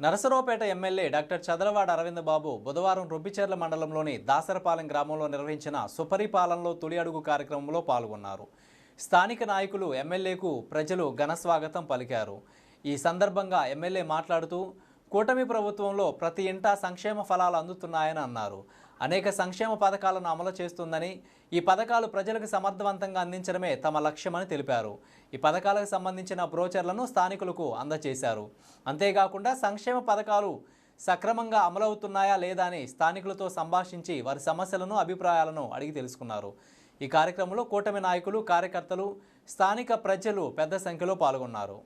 Narasaraopet MLA doctor Chadalavada Aravind Babu బుధవారం రొబ్బిచెర్ల మండలంలోని దాసరపాలెం గ్రామంలో నిర్వహించిన సుపరిపాలనలో తొలి అడుగు కార్యక్రమంలో పాల్గొన్నారు. స్థానిక నాయకులు ఎమ్మెల్యేకు ప్రజలు ఘన స్వాగతం పలికారు. ఈ సందర్భంగా ఎమ్మెల్యే మాట్లాడుతూ కూటమి ప్రభుత్వంలో ప్రతి ఇంటా సంక్షేమ ఫలాలు అందుతున్నాయని అన్నారు. అనేక సంక్షేమ పథకాలను అమలు చేస్తుందని ఈ పథకాలు ప్రజలకు సమర్థవంతంగా అందించడమే తమ లక్ష్యమని తెలిపారు. ఈ పథకాలకు సంబంధించిన బ్రోచర్లను స్థానికులకు అందజేశారు. అంతేకాకుండా సంక్షేమ పథకాలు సక్రమంగా అమలవుతున్నాయా లేదా అని స్థానికులతో సంభాషించి వారి సమస్యలను అభిప్రాయాలను అడిగి తెలుసుకున్నారు. ఈ కార్యక్రమంలో కూటమి నాయకులు కార్యకర్తలు స్థానిక ప్రజలు పెద్ద సంఖ్యలో పాల్గొన్నారు.